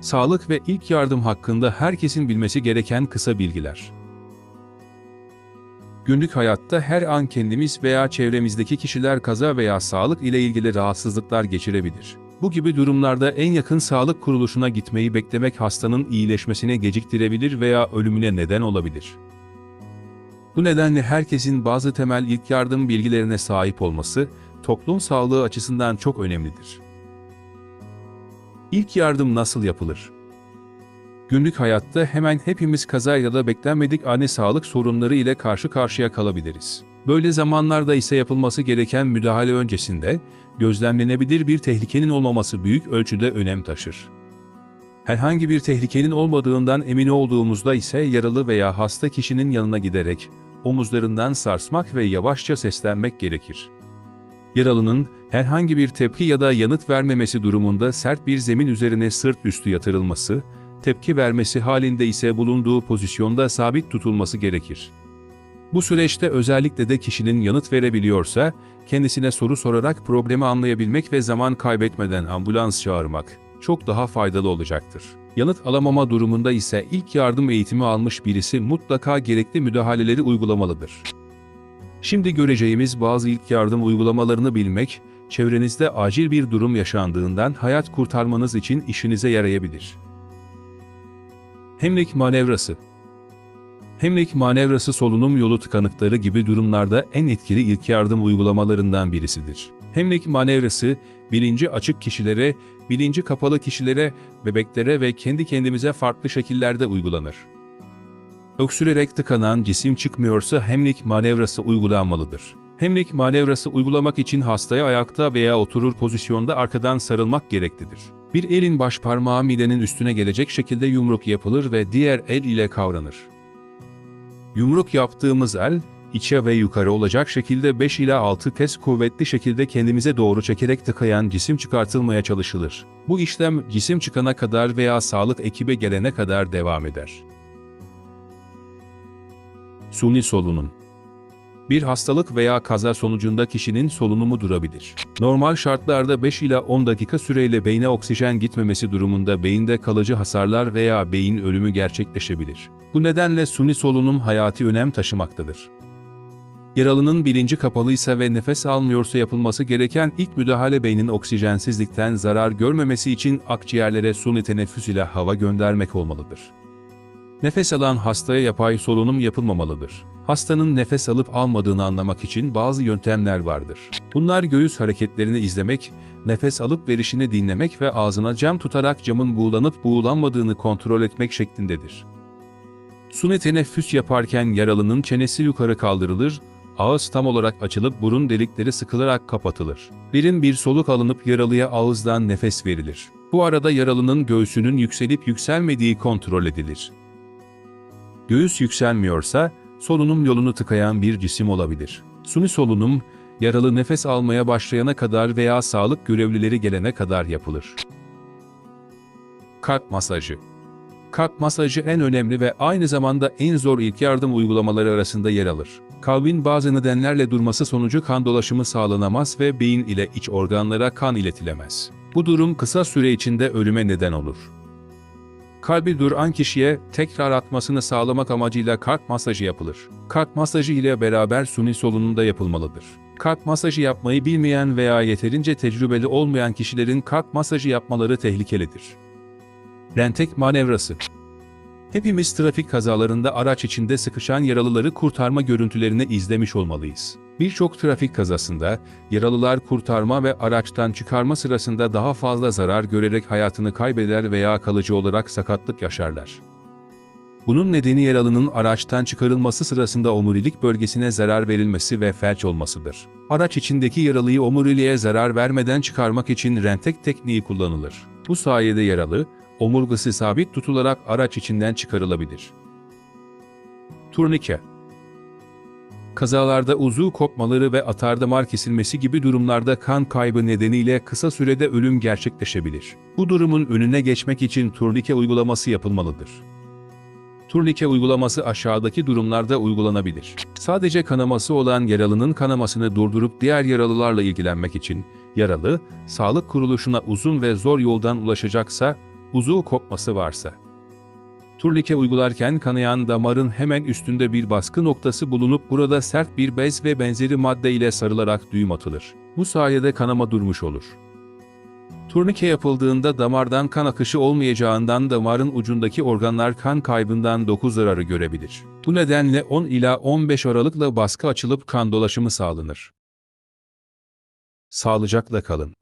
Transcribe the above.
Sağlık ve ilk yardım hakkında herkesin bilmesi gereken kısa bilgiler. Günlük hayatta her an kendimiz veya çevremizdeki kişiler kaza veya sağlık ile ilgili rahatsızlıklar geçirebilir. Bu gibi durumlarda en yakın sağlık kuruluşuna gitmeyi beklemek hastanın iyileşmesine geciktirebilir veya ölümüne neden olabilir. Bu nedenle herkesin bazı temel ilk yardım bilgilerine sahip olması, toplum sağlığı açısından çok önemlidir. İlk yardım nasıl yapılır? Günlük hayatta hemen hepimiz kaza ya da beklenmedik ani sağlık sorunları ile karşı karşıya kalabiliriz. Böyle zamanlarda ise yapılması gereken müdahale öncesinde, gözlemlenebilir bir tehlikenin olmaması büyük ölçüde önem taşır. Herhangi bir tehlikenin olmadığından emin olduğumuzda ise yaralı veya hasta kişinin yanına giderek, omuzlarından sarsmak ve yavaşça seslenmek gerekir. Yaralının herhangi bir tepki ya da yanıt vermemesi durumunda sert bir zemin üzerine sırt üstü yatırılması, tepki vermesi halinde ise bulunduğu pozisyonda sabit tutulması gerekir. Bu süreçte özellikle de kişinin yanıt verebiliyorsa, kendisine soru sorarak problemi anlayabilmek ve zaman kaybetmeden ambulans çağırmak çok daha faydalı olacaktır. Yanıt alamama durumunda ise ilk yardım eğitimi almış birisi mutlaka gerekli müdahaleleri uygulamalıdır. Şimdi göreceğimiz bazı ilk yardım uygulamalarını bilmek, çevrenizde acil bir durum yaşandığından hayat kurtarmanız için işinize yarayabilir. Hemlik manevrası Hemlik manevrası solunum yolu tıkanıkları gibi durumlarda en etkili ilk yardım uygulamalarından birisidir. Hemlik manevrası, bilinci açık kişilere, bilinci kapalı kişilere, bebeklere ve kendi kendimize farklı şekillerde uygulanır. Öksürerek tıkanan cisim çıkmıyorsa hemlik manevrası uygulanmalıdır. Hemlik manevrası uygulamak için hastaya ayakta veya oturur pozisyonda arkadan sarılmak gereklidir. Bir elin baş parmağı midenin üstüne gelecek şekilde yumruk yapılır ve diğer el ile kavranır. Yumruk yaptığımız el, içe ve yukarı olacak şekilde 5 ila 6 kez kuvvetli şekilde kendimize doğru çekerek tıkayan cisim çıkartılmaya çalışılır. Bu işlem cisim çıkana kadar veya sağlık ekibe gelene kadar devam eder. Suni solunum bir hastalık veya kaza sonucunda kişinin solunumu durabilir. Normal şartlarda 5 ila 10 dakika süreyle beyne oksijen gitmemesi durumunda beyinde kalıcı hasarlar veya beyin ölümü gerçekleşebilir. Bu nedenle suni solunum hayati önem taşımaktadır. Yaralının bilinci kapalıysa ve nefes almıyorsa yapılması gereken ilk müdahale beynin oksijensizlikten zarar görmemesi için akciğerlere suni teneffüs ile hava göndermek olmalıdır. Nefes alan hastaya yapay solunum yapılmamalıdır. Hastanın nefes alıp almadığını anlamak için bazı yöntemler vardır. Bunlar göğüs hareketlerini izlemek, nefes alıp verişini dinlemek ve ağzına cam tutarak camın buğulanıp buğulanmadığını kontrol etmek şeklindedir. Suni teneffüs yaparken yaralının çenesi yukarı kaldırılır, ağız tam olarak açılıp burun delikleri sıkılarak kapatılır. Derin bir soluk alınıp yaralıya ağızdan nefes verilir. Bu arada yaralının göğsünün yükselip yükselmediği kontrol edilir. Göğüs yükselmiyorsa, solunum yolunu tıkayan bir cisim olabilir. Suni solunum, yaralı nefes almaya başlayana kadar veya sağlık görevlileri gelene kadar yapılır. Kalp masajı Kalp masajı en önemli ve aynı zamanda en zor ilk yardım uygulamaları arasında yer alır. Kalbin bazı nedenlerle durması sonucu kan dolaşımı sağlanamaz ve beyin ile iç organlara kan iletilemez. Bu durum kısa süre içinde ölüme neden olur. Kalbi duran kişiye tekrar atmasını sağlamak amacıyla kalp masajı yapılır. Kalp masajı ile beraber suni solunum da yapılmalıdır. Kalp masajı yapmayı bilmeyen veya yeterince tecrübeli olmayan kişilerin kalp masajı yapmaları tehlikelidir. Rentek manevrası Hepimiz trafik kazalarında araç içinde sıkışan yaralıları kurtarma görüntülerini izlemiş olmalıyız. Birçok trafik kazasında yaralılar kurtarma ve araçtan çıkarma sırasında daha fazla zarar görerek hayatını kaybeder veya kalıcı olarak sakatlık yaşarlar. Bunun nedeni yaralının araçtan çıkarılması sırasında omurilik bölgesine zarar verilmesi ve felç olmasıdır. Araç içindeki yaralıyı omuriliğe zarar vermeden çıkarmak için rentek tekniği kullanılır. Bu sayede yaralı, omurgası sabit tutularak araç içinden çıkarılabilir. Turnike Kazalarda uzuv kopmaları ve atardamar kesilmesi gibi durumlarda kan kaybı nedeniyle kısa sürede ölüm gerçekleşebilir. Bu durumun önüne geçmek için turnike uygulaması yapılmalıdır. Turnike uygulaması aşağıdaki durumlarda uygulanabilir. Sadece kanaması olan yaralının kanamasını durdurup diğer yaralılarla ilgilenmek için, yaralı, sağlık kuruluşuna uzun ve zor yoldan ulaşacaksa, uzuv kopması varsa. Turnike uygularken kanayan damarın hemen üstünde bir baskı noktası bulunup burada sert bir bez ve benzeri madde ile sarılarak düğüm atılır. Bu sayede kanama durmuş olur. Turnike yapıldığında damardan kan akışı olmayacağından damarın ucundaki organlar kan kaybından doku zararı görebilir. Bu nedenle 10 ila 15 aralıkla baskı açılıp kan dolaşımı sağlanır. Sağlıcakla kalın.